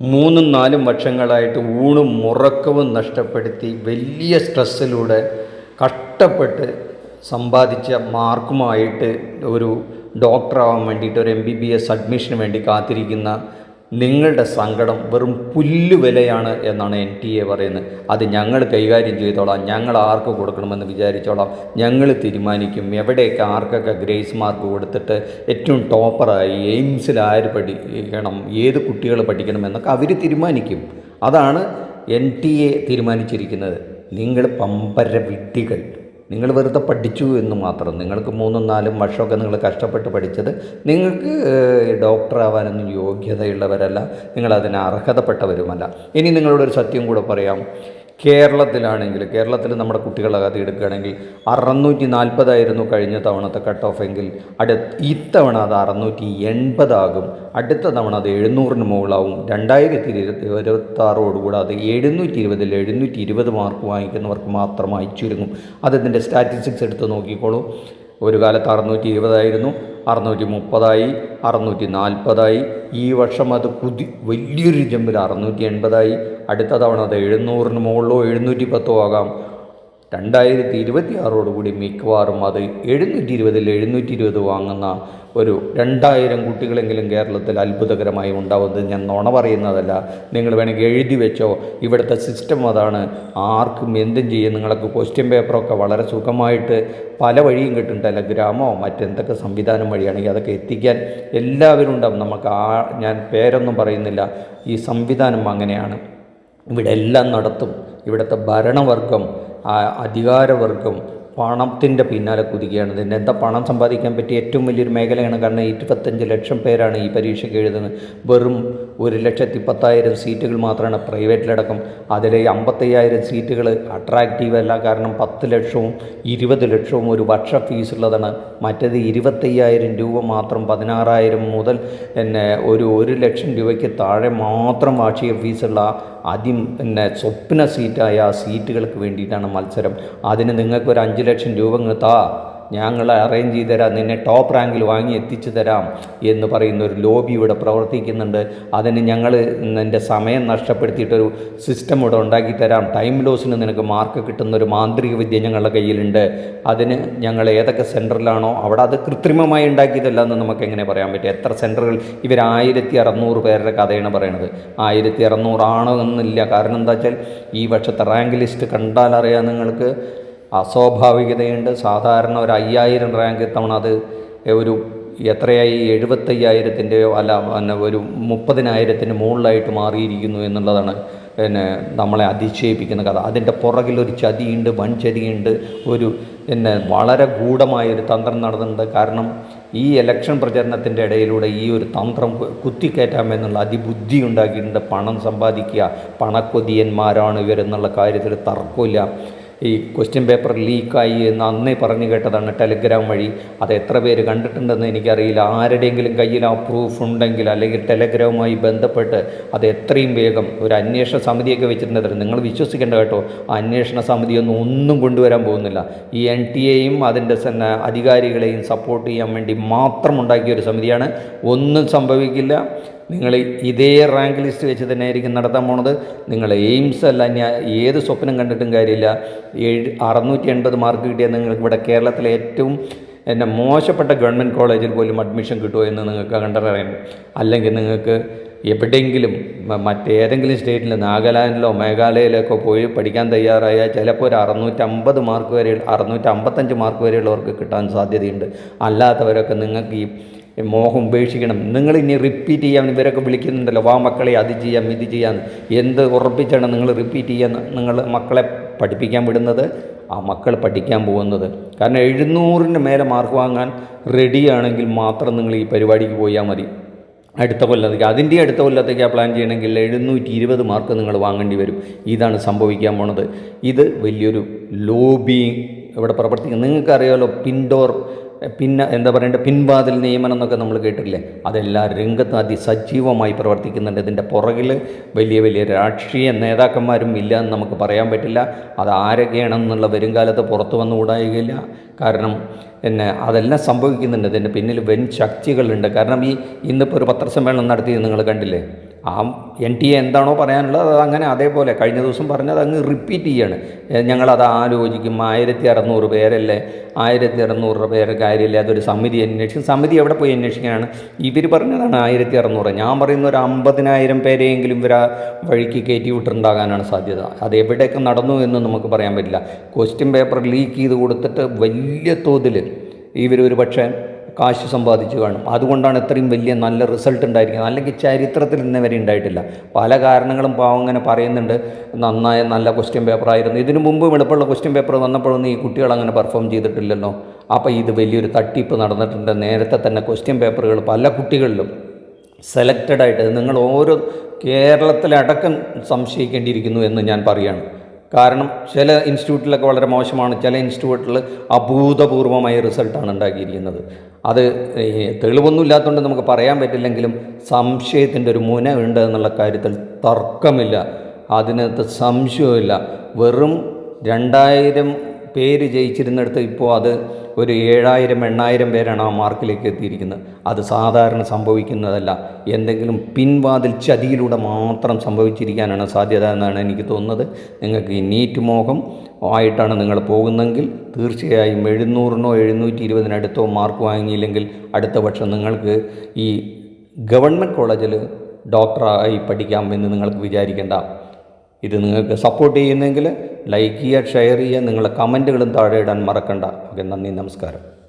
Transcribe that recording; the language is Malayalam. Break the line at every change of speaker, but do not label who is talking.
മൂന്നും നാലും വർഷങ്ങളായിട്ട് ഊണും മുറക്കവും നഷ്ടപ്പെടുത്തി വലിയ സ്ട്രെസ്സിലൂടെ കഷ്ടപ്പെട്ട് സമ്പാദിച്ച മാർക്കുമായിട്ട് ഒരു ഡോക്ടറാവാൻ വേണ്ടിയിട്ട് ഒരു എം ബി ബി എസ് അഡ്മിഷന് വേണ്ടി കാത്തിരിക്കുന്ന നിങ്ങളുടെ സങ്കടം വെറും പുല്ല് വിലയാണ് എന്നാണ് എൻ ടി എ പറയുന്നത്. അത് ഞങ്ങൾ കൈകാര്യം ചെയ്തോളാം. ഞങ്ങൾ ആർക്ക് കൊടുക്കണമെന്ന് വിചാരിച്ചോളാം. ഞങ്ങൾ തീരുമാനിക്കും. എവിടെയൊക്കെ ആർക്കൊക്കെ ഗ്രേസ് മാർക്ക് കൊടുത്തിട്ട് ഏറ്റവും ടോപ്പറായി എയിംസിൽ ആര് പഠിക്കണം ഏത് കുട്ടികൾ പഠിക്കണം എന്നൊക്കെ അവർ തീരുമാനിക്കും. അതാണ് എൻ ടി എ തീരുമാനിച്ചിരിക്കുന്നത്. നിങ്ങൾ പമ്പര വിഡ്ഢികൾ നിങ്ങൾ വെറുതെ പഠിച്ചു എന്ന് മാത്രം. നിങ്ങൾക്ക് മൂന്നും നാലും വർഷമൊക്കെ നിങ്ങൾ കഷ്ടപ്പെട്ട് പഠിച്ചത് നിങ്ങൾക്ക് ഡോക്ടറാവാനൊന്നും യോഗ്യതയുള്ളവരല്ല. നിങ്ങളതിന് അർഹതപ്പെട്ടവരുമല്ല. ഇനി നിങ്ങളോടൊരു സത്യം കൂടെ പറയാം. കേരളത്തിലാണെങ്കിൽ കേരളത്തിൽ നമ്മുടെ കുട്ടികളെ കഥ എടുക്കുകയാണെങ്കിൽ അറുന്നൂറ്റി നാൽപ്പതായിരുന്നു കഴിഞ്ഞ തവണത്തെ കട്ട് ഓഫ് എങ്കിൽ അടു ഇത്തവണ അത് അറുന്നൂറ്റി എൺപതാകും അടുത്ത തവണ അത് എഴുന്നൂറിന് മുകളാവും രണ്ടായിരത്തി ഇരുപത്തി ഇരുപത്താറോടുകൂടെ അത് എഴുന്നൂറ്റി ഇരുപതിൽ എഴുന്നൂറ്റി ഇരുപത് മാർക്ക് വാങ്ങിക്കുന്നവർക്ക് മാത്രമായി ചുരുങ്ങും. അതിന്റെ സ്റ്റാറ്റിസ്റ്റിക്സ് എടുത്ത് നോക്കിക്കോളൂ. ഒരു കാലത്ത് അറുന്നൂറ്റി ഇരുപതായിരുന്നു അറുന്നൂറ്റി മുപ്പതായി അറുന്നൂറ്റി നാൽപ്പതായി ഈ വർഷം അത് കുതി വലിയൊരു ജമ്പിൽ അറുന്നൂറ്റി എൺപതായി അടുത്ത തവണ അത് എഴുന്നൂറിന് മുകളിലോ എഴുന്നൂറ്റി പത്തോ ആകാം. രണ്ടായിരത്തി ഇരുപത്തി ആറോടുകൂടി മിക്കവാറും അത് എഴുന്നൂറ്റി ഇരുപതിൽ എഴുന്നൂറ്റി ഇരുപത് വാങ്ങുന്ന ഒരു രണ്ടായിരം കുട്ടികളെങ്കിലും കേരളത്തിൽ അത്ഭുതകരമായി ഉണ്ടാവുന്നത് ഞാൻ നുണ പറയുന്നതല്ല. നിങ്ങൾ വേണമെങ്കിൽ എഴുതി വെച്ചോ. ഇവിടുത്തെ സിസ്റ്റം അതാണ്. ആർക്കും എന്തും ചെയ്യും. നിങ്ങൾക്ക് ക്വസ്റ്റ്യൻ പേപ്പറൊക്കെ വളരെ സുഖമായിട്ട് പല വഴിയും കിട്ടും ടെലഗ്രാമോ മറ്റെന്തൊക്കെ സംവിധാനം വഴിയാണെങ്കിൽ അതൊക്കെ എത്തിക്കാൻ എല്ലാവരും ഉണ്ടാവും. നമുക്ക് ആ ഞാൻ പേരൊന്നും പറയുന്നില്ല. ഈ സംവിധാനം അങ്ങനെയാണ്. ഇവിടെ എല്ലാം നടത്തും. ഇവിടുത്തെ ഭരണവർഗം അധികാരവർഗം പണത്തിന്റെ പിന്നാലെ കുതിക്കുകയാണ്. ഇതിന്റെ എന്താ പണം സമ്പാദിക്കാൻ പറ്റിയ ഏറ്റവും വലിയൊരു മേഖലയാണ്. കാരണം ഇരുപത്തഞ്ച് ലക്ഷം പേരാണ് ഈ പരീക്ഷയ്ക്ക് എഴുതുന്നത്. വെറും ഒരു ലക്ഷത്തി പത്തായിരം സീറ്റുകൾ മാത്രമാണ് പ്രൈവറ്റിലടക്കം. അതിലെ അമ്പത്തയ്യായിരം സീറ്റുകൾ അട്രാക്റ്റീവ് അല്ല. കാരണം പത്ത് ലക്ഷവും ഇരുപത് ലക്ഷവും ഒരു വർഷ ഫീസുള്ളതാണ് മറ്റേത് ഇരുപത്തയ്യായിരം രൂപ മാത്രം പതിനാറായിരം മുതൽ പിന്നെ ഒരു ഒരു ലക്ഷം രൂപയ്ക്ക് താഴെ മാത്രം വാർഷിക ഫീസുള്ള ആദ്യം പിന്നെ സ്വപ്ന സീറ്റായ സീറ്റുകൾക്ക് വേണ്ടിയിട്ടാണ് മത്സരം. അതിന് നിങ്ങൾക്ക് ഒരു അഞ്ച് ലക്ഷം രൂപ താ. ഞങ്ങൾ അറേഞ്ച് ചെയ്ത് തരാം. നിന്നെ ടോപ്പ് റാങ്കിൽ വാങ്ങി എത്തിച്ചു തരാം എന്ന് പറയുന്ന ഒരു ലോബി ഇവിടെ പ്രവർത്തിക്കുന്നുണ്ട്. അതിന് ഞങ്ങൾ എന്റെ സമയം നഷ്ടപ്പെടുത്തിയിട്ടൊരു സിസ്റ്റം ഇവിടെ ഉണ്ടാക്കി തരാം. ടൈം ലോസിന് നിനക്ക് മാർക്ക് കിട്ടുന്ന ഒരു മാന്ത്രിക വിദ്യ ഞങ്ങളുടെ കയ്യിലുണ്ട്. അതിന് ഞങ്ങൾ ഏതൊക്കെ സെന്ററിലാണോ അവിടെ അത് കൃത്രിമമായി ഉണ്ടാക്കിയതല്ല എന്ന് നമുക്ക് എങ്ങനെ പറയാൻ പറ്റും? എത്ര സെന്ററുകൾ ഇവർ ആയിരത്തി അറുന്നൂറ് പേരുടെ കഥയാണ് പറയണത്. ആയിരത്തി അറുന്നൂറാണോ എന്നില്ല. കാരണം എന്താ വെച്ചാൽ ഈ വർഷത്തെ റാങ്ക് ലിസ്റ്റ് കണ്ടാൽ അറിയാം നിങ്ങൾക്ക്. അസ്വാഭാവികതയുണ്ട്. സാധാരണ ഒരു അയ്യായിരം റാങ്ക് ഇത്തവണ അത് ഒരു എത്രയായി? എഴുപത്തയ്യായിരത്തിന്റെയോ അല്ല പിന്നെ ഒരു മുപ്പതിനായിരത്തിന് മുകളിലായിട്ട് മാറിയിരിക്കുന്നു എന്നുള്ളതാണ് പിന്നെ നമ്മളെ അതിശയിപ്പിക്കുന്ന കഥ. അതിന്റെ പുറകിൽ ഒരു ചതിയുണ്ട് വൻ ചതിയുണ്ട് ഒരു പിന്നെ വളരെ ഗൂഢമായൊരു തന്ത്രം നടന്നിട്ടുണ്ട്. കാരണം ഈ ഇലക്ഷൻ പ്രചരണത്തിന്റെ ഇടയിലൂടെ ഈ ഒരു തന്ത്രം കുത്തിക്കയറ്റാമെന്നുള്ള അതിബുദ്ധി ഉണ്ടാക്കിയിട്ടുണ്ട്. പണം സമ്പാദിക്കുക പണക്കൊതിയന്മാരാണ് ഇവരെന്നുള്ള കാര്യത്തിൽ തർക്കമില്ല. ഈ ക്വസ്റ്റ്യൻ പേപ്പർ ലീക്കായി എന്ന് അന്നേ പറഞ്ഞു കേട്ടതാണ് ടെലഗ്രാം വഴി. അത് എത്ര പേര് കണ്ടിട്ടുണ്ടെന്ന് എനിക്കറിയില്ല. ആരുടെയെങ്കിലും കയ്യിൽ ആ പ്രൂഫ് ഉണ്ടെങ്കിൽ അല്ലെങ്കിൽ ടെലഗ്രാമുമായി ബന്ധപ്പെട്ട് അത് എത്രയും വേഗം ഒരു അന്വേഷണ സമിതിയൊക്കെ വെച്ചിട്ടുണ്ട് നിങ്ങൾ വിശ്വസിക്കേണ്ട കേട്ടോ. ആ അന്വേഷണ സമിതിയൊന്നും ഒന്നും കൊണ്ടുവരാൻ പോകുന്നില്ല. ഈ എൻ ടി എയും അതിന്റെ അധികാരികളെയും സപ്പോർട്ട് ചെയ്യാൻ വേണ്ടി മാത്രം ഉണ്ടാക്കിയ ഒരു സമിതിയാണ്. ഒന്നും സംഭവിക്കില്ല. നിങ്ങൾ ഇതേ റാങ്ക് ലിസ്റ്റ് വെച്ച് തന്നെ ആയിരിക്കും നടത്താൻ പോണത്. നിങ്ങൾ എയിംസ് അല്ല ഏത് സ്വപ്നം കണ്ടിട്ടും കാര്യമില്ല. ഏഴ് അറുന്നൂറ്റി എൺപത് മാർക്ക് കിട്ടിയാൽ നിങ്ങൾക്ക് ഇവിടെ കേരളത്തിലെ ഏറ്റവും എന്നെ മോശപ്പെട്ട ഗവൺമെന്റ് കോളേജിൽ പോലും അഡ്മിഷൻ കിട്ടുമോ എന്ന് നിങ്ങൾക്ക് കണ്ടറിയാം അല്ലെങ്കിൽ നിങ്ങൾക്ക് എവിടെയെങ്കിലും മറ്റേതെങ്കിലും സ്റ്റേറ്റിൽ നാഗാലാൻഡിലോ മേഘാലയയിലൊക്കെ പോയി പഠിക്കാൻ തയ്യാറായ ചിലപ്പോൾ ഒരു അറുന്നൂറ്റമ്പത് മാർക്ക് വരെ അറുന്നൂറ്റമ്പത്തഞ്ച് മാർക്ക് വരെയുള്ളവർക്ക് കിട്ടാൻ സാധ്യതയുണ്ട്. അല്ലാത്തവരൊക്കെ നിങ്ങൾക്ക് ഈ മോഹം ഉപേക്ഷിക്കണം. നിങ്ങൾ ഇനി റിപ്പീറ്റ് ചെയ്യാൻ ഇവരൊക്കെ വിളിക്കുന്നുണ്ടല്ലോ. വാ മക്കളെ അത് ചെയ്യാം ഇത് ചെയ്യാം. എന്ത് ഉറപ്പിച്ചാണ് നിങ്ങൾ റിപ്പീറ്റ് ചെയ്യാൻ നിങ്ങൾ മക്കളെ പഠിപ്പിക്കാൻ വിടുന്നത്? ആ മക്കൾ പഠിക്കാൻ പോകുന്നത്. കാരണം എഴുന്നൂറിന് മേലെ മാർക്ക് വാങ്ങാൻ റെഡിയാണെങ്കിൽ മാത്രം നിങ്ങൾ ഈ പരിപാടിക്ക് പോയാൽ മതി. അടുത്ത കൊല്ലത്തേക്ക്. അതിന്റെ അടുത്ത കൊല്ലത്തേക്ക് പ്ലാൻ ചെയ്യണമെങ്കിൽ എഴുന്നൂറ്റി ഇരുപത് മാർക്ക് നിങ്ങൾ വാങ്ങേണ്ടി വരും. ഇതാണ് സംഭവിക്കാൻ പോണത്. ഇത് വലിയൊരു ലോബി ഇവിടെ പ്രവർത്തിക്കുന്നത് നിങ്ങൾക്കറിയാമല്ലോ പിൻഡോർ പിന്നെ എന്താ പറയേണ്ടത് പിൻവാതിൽ നിയമനം എന്നൊക്കെ നമ്മൾ കേട്ടിട്ടില്ലേ? അതെല്ലാ രംഗത്തും അതിസജീവമായി പ്രവർത്തിക്കുന്നുണ്ട്. ഇതിന്റെ പുറകിൽ വലിയ വലിയ രാഷ്ട്രീയ നേതാക്കന്മാരും ഇല്ല എന്ന് നമുക്ക് പറയാൻ പറ്റില്ല. അത് ആരൊക്കെയാണെന്നുള്ള വരും കാലത്ത് പുറത്തു വന്നുകൂടായികയില്ല കാരണം പിന്നെ അതെല്ലാം സംഭവിക്കുന്നുണ്ട്. ഇതിന്റെ പിന്നിൽ വൻ ശക്തികളുണ്ട്. കാരണം ഈ ഇന്നിപ്പോൾ ഒരു പത്രസമ്മേളനം നടത്തി നിങ്ങൾ കണ്ടില്ലേ? ആ എൻ ടി എ എന്താണോ പറയാനുള്ളത് അത് അങ്ങനെ അതേപോലെ കഴിഞ്ഞ ദിവസം പറഞ്ഞത് അങ്ങ് റിപ്പീറ്റ് ചെയ്യാണ്. ഞങ്ങളത് ആലോചിക്കും ആയിരത്തി അറുന്നൂറ് പേരല്ലേ? ആയിരത്തി അറുന്നൂറ് പേരെ കാര്യമില്ല? അതൊരു സമിതി അന്വേഷിക്കും. സമിതി എവിടെ പോയി അന്വേഷിക്കാനാണ്? ഇവർ പറഞ്ഞതാണ് ആയിരത്തി അറുന്നൂറ് ഞാൻ പറയുന്ന ഒരു അമ്പതിനായിരം പേരെയെങ്കിലും ഇവർ വഴിക്ക് കയറ്റി വിട്ടിട്ടുണ്ടാകാനാണ് സാധ്യത. അത് എവിടെയൊക്കെ നടന്നു എന്ന് നമുക്ക് പറയാൻ പറ്റില്ല. ക്വസ്റ്റ്യൻ പേപ്പർ ലീക്ക് ചെയ്ത് കൊടുത്തിട്ട് വലിയ തോതിൽ ഇവരൊരു പക്ഷേ കാശ് സമ്പാദിച്ചു കാണും. അതുകൊണ്ടാണ് ഇത്രയും വലിയ നല്ല റിസൾട്ട് ഉണ്ടായിരിക്കുന്നത്. അല്ലെങ്കിൽ ചരിത്രത്തിൽ ഇന്ന് വരെ ഉണ്ടായിട്ടില്ല. പല കാരണങ്ങളും പാവം അങ്ങനെ പറയുന്നുണ്ട്. നന്നായ നല്ല ക്വസ്റ്റ്യൻ പേപ്പർ ആയിരുന്നു. ഇതിനു മുമ്പ് എളുപ്പമുള്ള ക്വസ്റ്റ്യൻ പേപ്പർ വന്നപ്പോഴൊന്നും ഈ കുട്ടികൾ അങ്ങനെ പെർഫോം ചെയ്തിട്ടില്ലല്ലോ. അപ്പോൾ ഇത് വലിയൊരു തട്ടിപ്പ് നടന്നിട്ടുണ്ട്. നേരത്തെ തന്നെ ക്വസ്റ്റ്യൻ പേപ്പറുകൾ പല കുട്ടികളിലും സെലക്റ്റഡ് ആയിട്ട് നിങ്ങൾ ഓരോ കേരളത്തിലടക്കം സംശയിക്കേണ്ടിയിരിക്കുന്നു എന്ന് ഞാൻ പറയുകയാണ്. കാരണം ചില ഇൻസ്റ്റിറ്റ്യൂട്ടിലൊക്കെ വളരെ മോശമാണ്. ചില ഇൻസ്റ്റിറ്റ്യൂട്ടിൽ അഭൂതപൂർവമായ റിസൾട്ടാണ് ഉണ്ടാക്കിയിരിക്കുന്നത്. അത് തെളിവൊന്നും ഇല്ലാത്തതുകൊണ്ട് നമുക്ക് പറയാൻ പറ്റില്ലെങ്കിലും സംശയത്തിന്റെ ഒരു മുന ഉണ്ട് എന്നുള്ള കാര്യത്തിൽ തർക്കമില്ല. അതിനകത്ത് സംശയമില്ല വെറും രണ്ടായിരം പേര് ജയിച്ചിരുന്നിടത്ത് ഇപ്പോൾ അത് ഒരു ഏഴായിരം എണ്ണായിരം പേരാണ് ആ മാർക്കിലേക്ക് എത്തിയിരിക്കുന്നത്. അത് സാധാരണ സംഭവിക്കുന്നതല്ല. എന്തെങ്കിലും പിൻവാതിൽ ചതിയിലൂടെ മാത്രം സംഭവിച്ചിരിക്കാനാണ് സാധ്യത എന്നാണ് എനിക്ക് തോന്നുന്നത്. നിങ്ങൾക്ക് ഈ നീറ്റ് മോഹം ആയിട്ടാണ് നിങ്ങൾ പോകുന്നതെങ്കിൽ തീർച്ചയായും എഴുന്നൂറിനോ എഴുന്നൂറ്റി ഇരുപതിനടുത്തോ മാർക്ക് വാങ്ങിയില്ലെങ്കിൽ അടുത്ത വർഷം നിങ്ങൾക്ക് ഈ ഗവൺമെന്റ് കോളേജിൽ ഡോക്ടറായി പഠിക്കാം എന്ന് നിങ്ങൾക്ക് വിചാരിക്കേണ്ട ഇത് നിങ്ങൾക്ക് സപ്പോർട്ട് ചെയ്യുന്നെങ്കിൽ ലൈക്ക് ചെയ്യുക ഷെയർ ചെയ്യുക നിങ്ങളുടെ കമന്റുകളും താഴെ ഇടാൻ മറക്കണ്ട. ഓക്കെ നന്ദി നമസ്കാരം.